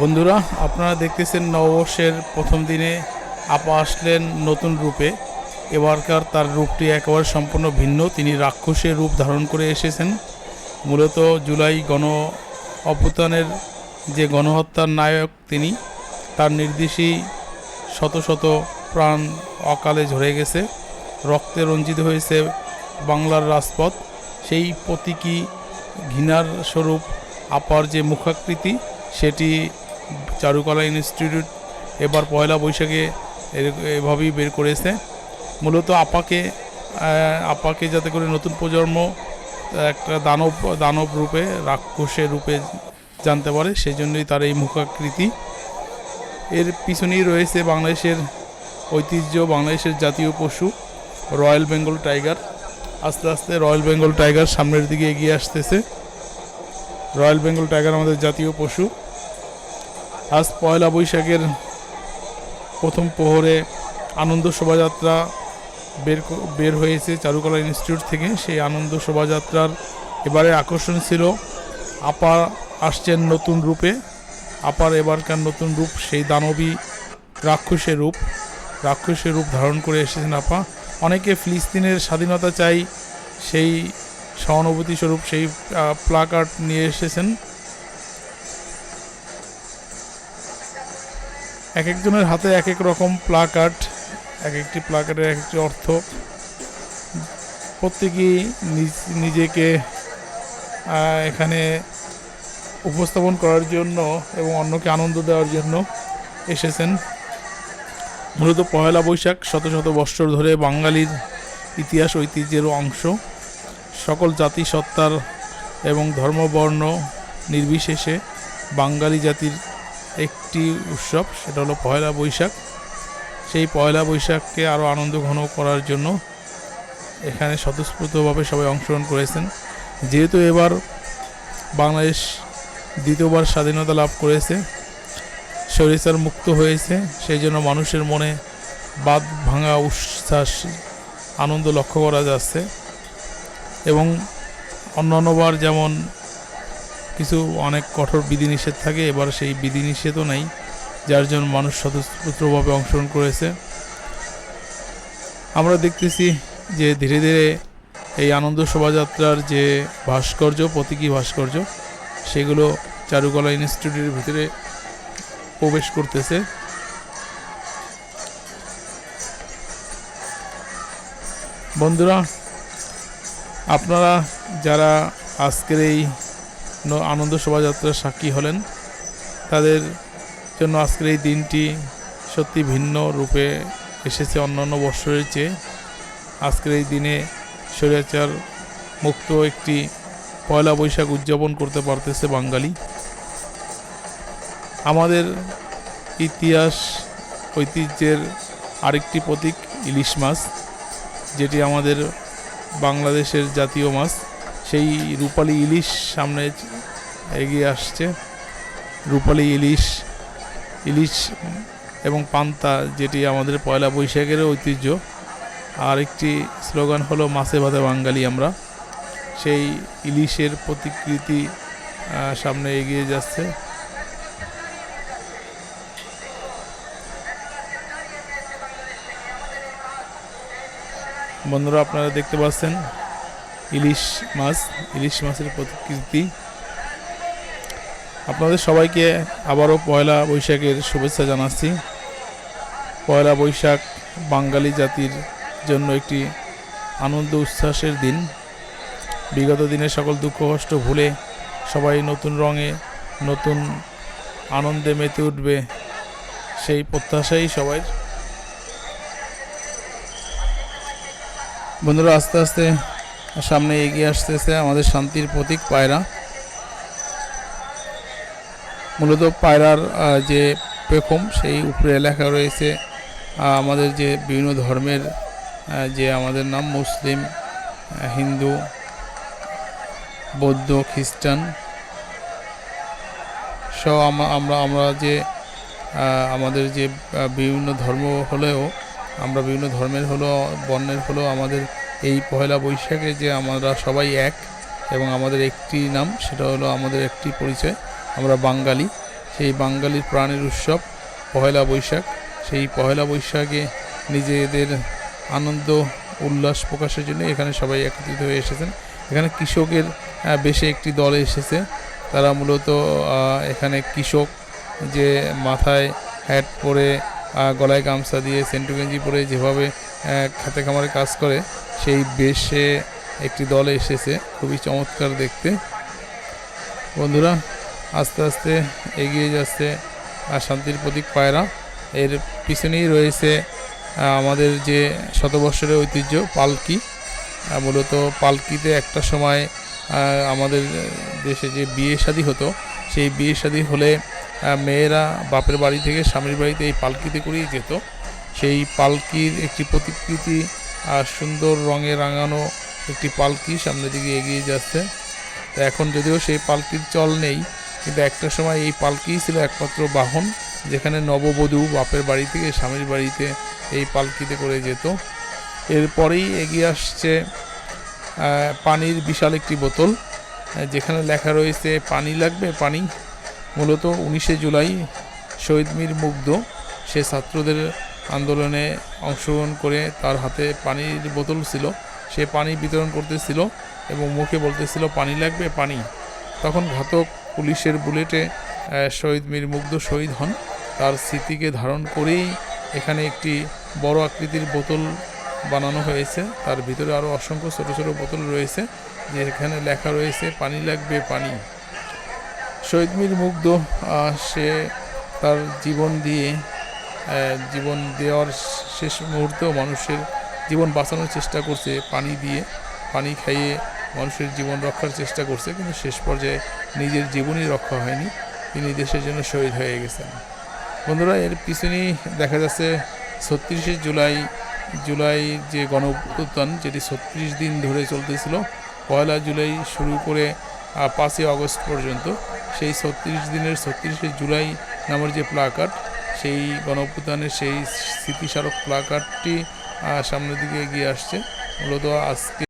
বন্ধুরা, আপনারা দেখতেছেন নববর্ষের প্রথম দিনে আপা আসলেন নতুন রূপে। এবারকার তার রূপটি একেবারে সম্পূর্ণ ভিন্ন। তিনি রাক্ষসের রূপ ধারণ করে এসেছেন। মূলত জুলাই গণ অভ্যুত্থানের যে গণহত্যার নায়ক তিনি, তার নির্দেশেই শত শত প্রাণ অকালে ঝরে গেছে। রক্তে রঞ্জিত হয়েছে বাংলার রাজপথ। সেই প্রতীকী ঘৃণার স্বরূপ আপার যে মুখাকৃতি, সেটি চারুকলা ইনস্টিটিউট এবার পয়লা বৈশাখে এভাবেই বের করেছে মূলত আপাকে আপাকে যাতে করে নতুন প্রজন্ম একটা দানব দানব রূপে, রাক্ষসের রূপে জানতে পারে সেই জন্যই তার এই মুখাকৃতি। এর পিছনেই রয়েছে বাংলাদেশের ঐতিহ্য, বাংলাদেশের জাতীয় পশু, রয়্যাল বেঙ্গল টাইগার। আস্তে আস্তে রয়্যাল বেঙ্গল টাইগার সামনের দিকে এগিয়ে আসতেছে। রয়্যাল বেঙ্গল টাইগার আমাদের জাতীয় পশু। আজ পয়লা বৈশাখের প্রথম প্রহরে আনন্দ শোভাযাত্রা বের বের হয়েছে চারুকলা ইনস্টিটিউট থেকে। সেই আনন্দ শোভাযাত্রার এবারে আকর্ষণ ছিল। আপা আসছেন নতুন রূপে। আপার এবারকার নতুন রূপ সেই দানবী রাক্ষসের রূপ। রাক্ষসের রূপ ধারণ করে এসেছেন আপা। অনেকে ফিলিস্তিনের স্বাধীনতা চাই, সেই সহানুভূতি স্বরূপ সেই প্লাকার্ড নিয়ে এসেছেন। এক একজনের হাতে এক এক রকম প্লাকার্ড এক একটি প্লাকার্ডের এক একটি অর্থ। প্রত্যেকেই নিজেকে এখানে উপস্থাপন করার জন্য এবং অন্যকে আনন্দ দেওয়ার জন্য এসেছেন। মূলত পয়লা বৈশাখ শত শত বৎসর ধরে বাঙালির ইতিহাস ঐতিহ্যের অংশ। সকল জাতি, সত্তার এবং ধর্মবর্ণ নির্বিশেষে বাঙালি জাতির একটি উৎসব, সেটা হলো পয়লা বৈশাখ। সেই পয়লা বৈশাখকে আরও আনন্দ ঘন করার জন্য এখানে স্বতঃস্ফূর্তভাবে সবাই অংশগ্রহণ করেছেন। যেহেতু এবার বাংলাদেশ দ্বিতীয়বার স্বাধীনতা লাভ করেছে স্বৈরাচার মুক্ত হয়েছে, সেই জন্য মানুষের মনে বাদ ভাঙা উচ্ছ্বাস, আনন্দ লক্ষ্য করা যাচ্ছে। এবং অন্যান্যবার যেমন কিছু অনেক কঠোর বিধিনিষেধ থাকে, এবার সেই বিধিনিষেধও নেই, যার জন্য মানুষ স্বতঃস্ফূর্তভাবে অংশগ্রহণ করেছে। আমরা দেখতেছি যে ধীরে ধীরে এই আনন্দ শোভাযাত্রার যে ভাস্কর্য, প্রতীকী ভাস্কর্য, সেগুলো চারুকলা ইনস্টিটিউটের ভিতরে প্রবেশ করতেছে। বন্ধুরা, আপনারা যারা আজকের এই আনন্দ শোভাযাত্রার সাক্ষী হলেন। তাদের জন্য আজকের এই দিনটি সত্যি ভিন্ন রূপে এসেছে অন্যান্য বৎসরের চেয়ে। আজকের এই দিনে স্বৈরাচার মুক্ত একটি পয়লা বৈশাখ উদযাপন করতে পারতেছে বাঙালি। আমাদের ইতিহাস, ঐতিহ্যের আরেকটি প্রতীক ইলিশ মাছ, যেটি আমাদের বাংলাদেশের জাতীয় মাছ। সেই রূপালী ইলিশ সামনে এগিয়ে আসছে। রূপালী ইলিশ ইলিশ এবং পান্তা যেটি আমাদের পয়লা বৈশাখের ঐতিহ্য। আর একটি স্লোগান হলো, মাছে ভাতে বাঙালি আমরা। সেই ইলিশের প্রতিকৃতি সামনে এগিয়ে যাচ্ছে। বন্ধুরা, আপনারা দেখতে পাচ্ছেন ইলিশ মাছ, ইলিশ মাছের প্রতিকৃতি। আপনাদের সবাইকে আবারও পয়লা বৈশাখের শুভেচ্ছা জানাচ্ছি। পয়লা বৈশাখ বাঙালি জাতির জন্য একটি আনন্দ উচ্ছ্বাসের দিন। বিগত দিনের সকল দুঃখ, কষ্ট ভুলে সবাই নতুন রঙে নতুন আনন্দে মেতে উঠবে সেই প্রত্যাশাই সবাই। বন্ধুরা, আস্তে আস্তে সামনে এগিয়ে আসতেছে আমাদের শান্তির প্রতীক পায়রা। মূলত পায়রার যে পেখম, সেই উপরে লেখা রয়েছে আমাদের যে বিভিন্ন ধর্মের যে আমাদের নাম মুসলিম হিন্দু, বৌদ্ধ, খ্রিস্টান, সব আমা- আমরা আমরা যে আমাদের যে বিভিন্ন ধর্ম হলেও, আমরা বিভিন্ন ধর্মের হলেও, বর্ণের হলেও আমাদের এই পয়লা বৈশাখে যে আমরা সবাই এক এবং আমাদের একটি নাম, সেটা হলো আমাদের একটি পরিচয়, আমরা বাঙালি। সেই বাঙালির প্রাণের উৎসব পহেলা বৈশাখ। সেই পহেলা বৈশাখে নিজেদের আনন্দ, উল্লাস প্রকাশের জন্য এখানে সবাই একত্রিত হয়ে এসেছেন। এখানে কৃষকের বেশি একটি দল এসেছে। তারা মূলত এখানে কৃষক যে মাথায় হ্যাট পরে গলায় গামছা দিয়ে, সেন্টু গেঞ্জি পরে যেভাবে খাতে খামারে কাজ করে সেই বেশে একটি দল এসেছে। খুবই চমৎকার দেখতে। বন্ধুরা, আস্তে আস্তে এগিয়ে যাচ্ছে শান্তির প্রতীক পায়রা। এর পিছনেই রয়েছে আমাদের যে শতবর্ষের ঐতিহ্য পালকি। মূলত পালকিতে একটা সময় আমাদের দেশে যে বিয়ে শাদী হতো, সেই বিয়ে শাদী হলে মেয়েরা বাপের বাড়ি থেকে স্বামীর বাড়িতে এই পালকিতে করেই যেত। সেই পালকির একটি প্রতিকৃতি আর সুন্দর রঙে রাঙানো একটি পালকি সামনের দিকে এগিয়ে যাচ্ছে। তো এখন যদিও সেই পালকির চল নেই, কিন্তু একটা সময় এই পালকিই ছিল একমাত্র বাহন, যেখানে নববধূ বাপের বাড়ি থেকে স্বামীর বাড়িতে এই পালকিতে করে যেত। এরপরেই এগিয়ে আসছে পানির বিশাল একটি বোতল যেখানে লেখা রয়েছে, পানি লাগবে, পানি। মূলত উনিশে জুলাই শহীদ মীর মুগ্ধ, সে ছাত্রদের আন্দোলনে অংশগ্রহণ করে তার হাতে পানির বোতল ছিল। সে পানি বিতরণ করতেছিল এবং মুখে বলতেছিল, পানি লাগবে? পানি। তখন ঘাতক পুলিশের বুলেটে শহীদ মীর মুগ্ধ শহীদ হন। তার স্মৃতিকে ধারণ করেই এখানে একটি বড় আকৃতির বোতল বানানো হয়েছে। তার ভিতরে আরও অসংখ্য ছোট ছোট বোতল রয়েছে, যেখানে লেখা রয়েছে, পানি লাগবে, পানি। শহীদ মীর মুগ্ধ সে তার জীবন দিয়ে জীবন দেওয়ার শেষ মুহূর্তেও মানুষের জীবন বাঁচানোর চেষ্টা করছে, পানি দিয়ে পানি খাইয়ে মানুষের জীবন রক্ষার চেষ্টা করছে, কিন্তু শেষ পর্যায়ে নিজের জীবনই রক্ষা হয়নি। তিনি দেশের জন্য শহীদ হয়ে গেছেন। বন্ধুরা, এর পিছনেই দেখা যাচ্ছে ছত্রিশে জুলাই জুলাই যে গণ যেটি ছত্রিশ দিন ধরে চলতেছিল, পয়লা জুলাই শুরু করে পাঁচই আগস্ট পর্যন্ত, সেই ছত্রিশ দিনের ছত্রিশে জুলাই নামের যে প্লাকার্ড সেই গণপ্রধানের সেই স্মৃতিস্মারক প্লাকারটি সামনের দিকে এগিয়ে আসছে। মূলত আজকে